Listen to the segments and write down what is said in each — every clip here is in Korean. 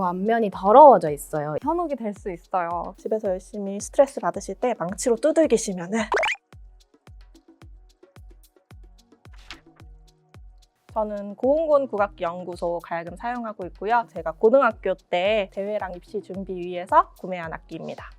또 앞면이 더러워져 있어요. 현혹이 될 수 있어요. 집에서 열심히 스트레스 받으실 때 망치로 두들기시면은 저는 고은곤 국악기 연구소 가야금 사용하고 있고요. 제가 고등학교 때 대회랑 입시 준비 위해서 구매한 악기입니다.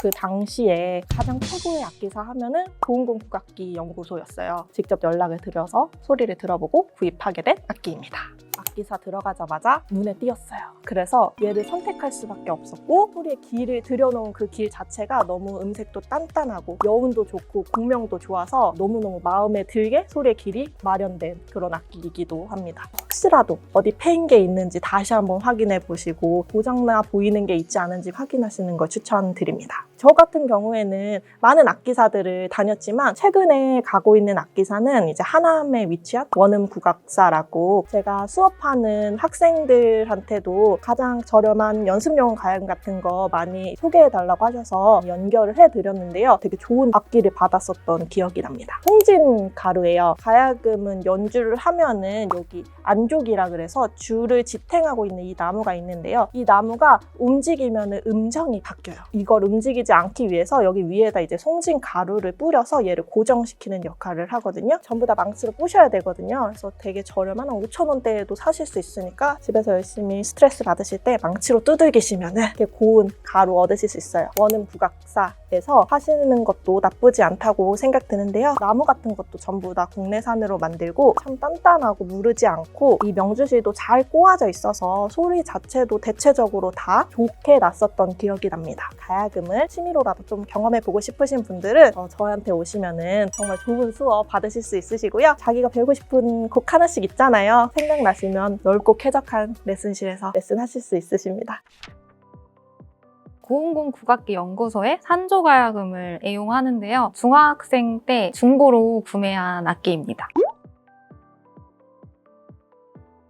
그 당시에 가장 최고의 악기사 하면은 고은곤 국악기 연구소였어요. 직접 연락을 드려서 소리를 들어보고 구입하게 된 악기입니다. 악기사 들어가자마자 눈에 띄었어요. 그래서 얘를 선택할 수밖에 없었고 소리의 길을 들여놓은 그 길 자체가 너무 음색도 단단하고 여운도 좋고 공명도 좋아서 너무너무 마음에 들게 소리의 길이 마련된 그런 악기이기도 합니다. 혹시라도 어디 패인 게 있는지 다시 한번 확인해 보시고 고장나 보이는 게 있지 않은지 확인하시는 걸 추천드립니다. 저 같은 경우에는 많은 악기사들을 다녔지만 최근에 가고 있는 악기사는 이제 하남에 위치한 원음 국악사라고 제가 수업하는 학생들한테도 가장 저렴한 연습용 가야금 같은 거 많이 소개해 달라고 하셔서 연결을 해 드렸는데요. 되게 좋은 악기를 받았었던 기억이 납니다. 홍진 가루예요. 가야금은 연주를 하면은 여기 안 족이라 그래서 줄을 지탱하고 있는 이 나무가 있는데요. 이 나무가 움직이면은 음정이 바뀌어요. 이걸 움직이지 않기 위해서 여기 위에다 이제 송진 가루를 뿌려서 얘를 고정시키는 역할을 하거든요. 전부 다 망치로 부셔야 되거든요. 그래서 되게 저렴한 한 5천 원대에도 사실 수 있으니까 집에서 열심히 스트레스 받으실 때 망치로 두들기시면은 이렇게 고운 가루 얻으실 수 있어요. 원음 국악사에서 하시는 것도 나쁘지 않다고 생각드는데요. 나무 같은 것도 전부 다 국내산으로 만들고 참 단단하고 무르지 않고 이 명주실도 잘 꼬아져 있어서 소리 자체도 대체적으로 다 좋게 났었던 기억이 납니다. 가야금을 취미로라도 좀 경험해 보고 싶으신 분들은 어, 저한테 오시면은 정말 좋은 수업 받으실 수 있으시고요. 자기가 배우고 싶은 곡 하나씩 있잖아요. 생각나시면 넓고 쾌적한 레슨실에서 레슨하실 수 있으십니다. 고은공 국악기 연구소의 산조가야금을 애용하는데요. 중학생 때 중고로 구매한 악기입니다.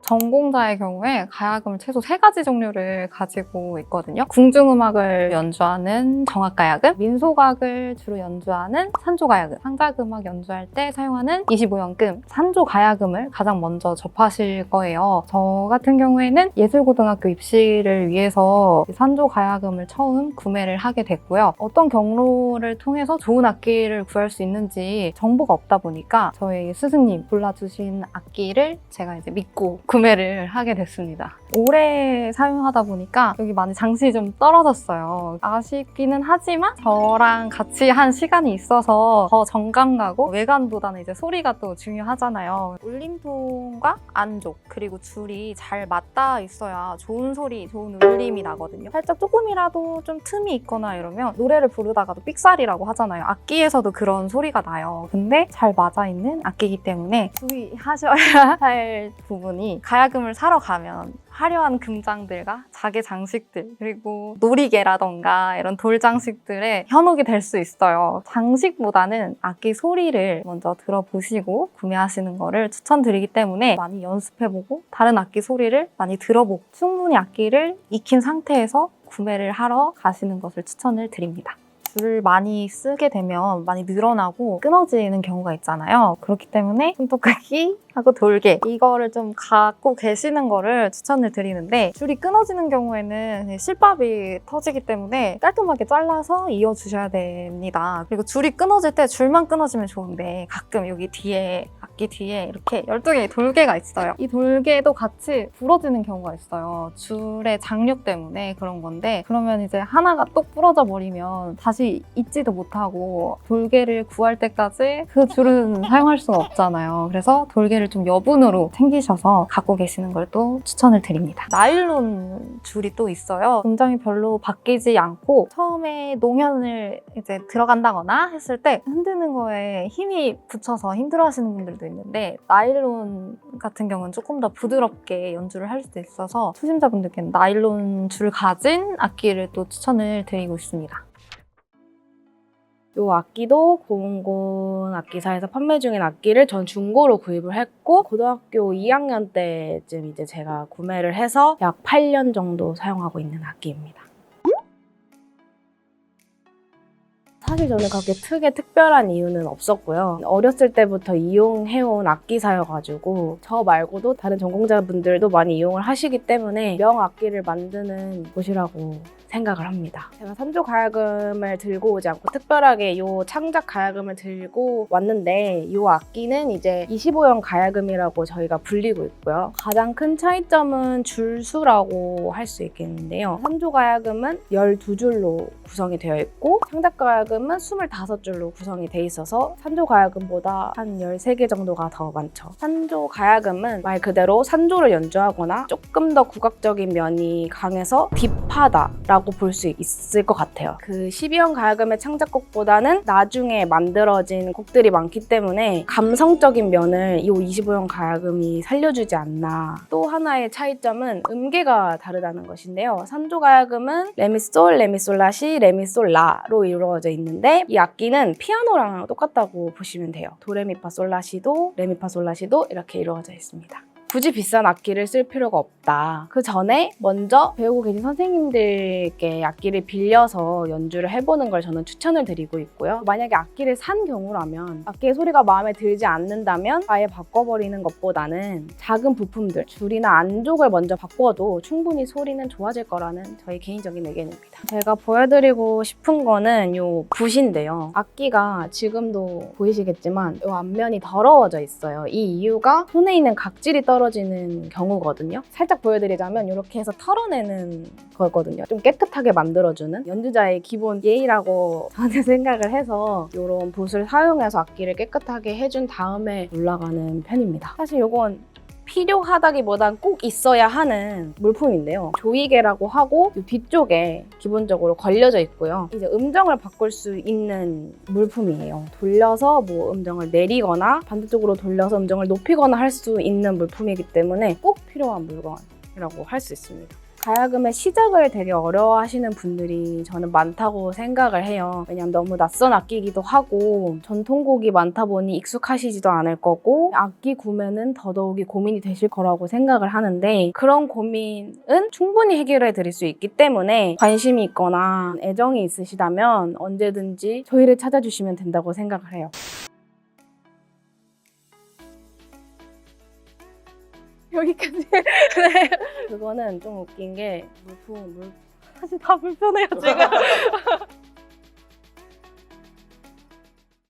전공자의 경우에 가야금을 최소 세 가지 종류를 가지고 있거든요. 궁중음악을 연주하는 정악가야금, 민소각을 주로 연주하는 산조가야금, 상작음악 연주할 때 사용하는 25연금, 산조가야금을 가장 먼저 접하실 거예요. 저 같은 경우에는 예술고등학교 입시를 위해서 산조가야금을 처음 구매를 하게 됐고요. 어떤 경로를 통해서 좋은 악기를 구할 수 있는지 정보가 없다 보니까 저희 스승님 골라주신 악기를 제가 이제 믿고 구 매를 하게 됐습니다. 오래 사용하다 보니까 여기 많이 장식이 좀 떨어졌어요. 아쉽기는 하지만 저랑 같이 한 시간이 있어서 더 정감 가고 외관보다는 이제 소리가 또 중요하잖아요. 울림통과 안쪽 그리고 줄이 잘 맞닿아 있어야 좋은 소리, 좋은 울림이 나거든요. 살짝 조금이라도 좀 틈이 있거나 이러면 노래를 부르다가도 삑사리라고 하잖아요. 악기에서도 그런 소리가 나요. 근데 잘 맞아 있는 악기이기 때문에 주의하셔야 할 부분이 가야금을 사러 가면 화려한 금장들과 자개 장식들 그리고 놀이개라던가 이런 돌 장식들에 현혹이 될 수 있어요. 장식보다는 악기 소리를 먼저 들어보시고 구매하시는 거를 추천드리기 때문에 많이 연습해보고 다른 악기 소리를 많이 들어보고 충분히 악기를 익힌 상태에서 구매를 하러 가시는 것을 추천을 드립니다. 줄을 많이 쓰게 되면 많이 늘어나고 끊어지는 경우가 있잖아요. 그렇기 때문에 손톱깎이 하고 돌개 이거를 좀 갖고 계시는 거를 추천을 드리는데 줄이 끊어지는 경우에는 실밥이 터지기 때문에 깔끔하게 잘라서 이어주셔야 됩니다. 그리고 줄이 끊어질 때 줄만 끊어지면 좋은데 가끔 여기 뒤에 악기 뒤에 이렇게 12개의 돌개가 있어요. 이 돌개도 같이 부러지는 경우가 있어요. 줄의 장력 때문에 그런 건데 그러면 이제 하나가 똑 부러져 버리면 다시 잊지도 못하고 돌개를 구할 때까지 그 줄은 사용할 수가 없잖아요. 그래서 돌개를 좀 여분으로 챙기셔서 갖고 계시는 걸 또 추천을 드립니다. 나일론 줄이 또 있어요. 굉장히 별로 바뀌지 않고 처음에 노면을 이제 들어간다거나 했을 때 흔드는 거에 힘이 붙여서 힘들어하시는 분들도 있는데 나일론 같은 경우는 조금 더 부드럽게 연주를 할 수도 있어서 초심자분들께는 나일론 줄 가진 악기를 또 추천을 드리고 있습니다. 요 악기도 고은곤 악기사에서 판매 중인 악기를 전 중고로 구입을 했고 고등학교 2학년 때쯤 이제 제가 구매를 해서 약 8년 정도 사용하고 있는 악기입니다. 사실 저는 그렇게 크게 특별한 이유는 없었고요. 어렸을 때부터 이용해온 악기사여가지고 저 말고도 다른 전공자분들도 많이 이용을 하시기 때문에 명악기를 만드는 곳이라고 생각을 합니다. 제가 산조 가야금을 들고 오지 않고 특별하게 이 창작 가야금을 들고 왔는데 이 악기는 이제 25형 가야금이라고 저희가 불리고 있고요. 가장 큰 차이점은 줄수라고 할 수 있겠는데요. 산조 가야금은 12줄로 구성이 되어 있고 창작 가야금 은 25줄로 구성이 되어 있어서 산조 가야금보다 한 13개 정도가 더 많죠. 산조 가야금은 말 그대로 산조를 연주하거나 조금 더 국악적인 면이 강해서 딥하다라고 볼 수 있을 것 같아요. 그 12형 가야금의 창작곡보다는 나중에 만들어진 곡들이 많기 때문에 감성적인 면을 이 25형 가야금이 살려주지 않나. 또 하나의 차이점은 음계가 다르다는 것인데요. 산조 가야금은 레미솔, 레미솔라시, 레미솔라로 이루어져 있는 데 이 악기는 피아노랑 똑같다고 보시면 돼요. 도레미파솔라시도, 레미파솔라시도 이렇게 이루어져 있습니다. 굳이 비싼 악기를 쓸 필요가 없다. 그 전에 먼저 배우고 계신 선생님들께 악기를 빌려서 연주를 해보는 걸 저는 추천을 드리고 있고요. 만약에 악기를 산 경우라면 악기의 소리가 마음에 들지 않는다면 아예 바꿔버리는 것보다는 작은 부품들, 줄이나 안쪽을 먼저 바꿔도 충분히 소리는 좋아질 거라는 저희 개인적인 의견입니다. 제가 보여드리고 싶은 거는 요 붓인데요. 악기가 지금도 보이시겠지만 요 앞면이 더러워져 있어요. 이 이유가 손에 있는 각질이 떨어 지는 경우거든요. 살짝 보여드리자면 이렇게 해서 털어내는 거거든요. 좀 깨끗하게 만들어주는 연주자의 기본 예의라고 저는 생각을 해서 이런 붓을 사용해서 악기를 깨끗하게 해준 다음에 올라가는 편입니다. 사실 이건 필요하다기보단 꼭 있어야 하는 물품인데요. 조이개라고 하고 이 뒤쪽에 기본적으로 걸려져 있고요. 이제 음정을 바꿀 수 있는 물품이에요. 돌려서 뭐 음정을 내리거나 반대쪽으로 돌려서 음정을 높이거나 할 수 있는 물품이기 때문에 꼭 필요한 물건이라고 할 수 있습니다. 가야금의 시작을 되게 어려워 하시는 분들이 저는 많다고 생각을 해요. 왜냐면 너무 낯선 악기이기도 하고 전통곡이 많다 보니 익숙하시지도 않을 거고 악기 구매는 더더욱이 고민이 되실 거라고 생각을 하는데 그런 고민은 충분히 해결해 드릴 수 있기 때문에 관심이 있거나 애정이 있으시다면 언제든지 저희를 찾아주시면 된다고 생각을 해요. 여기까지. 네. 그거는 좀 웃긴 게 물품 물 사실 다 불편해요 지금.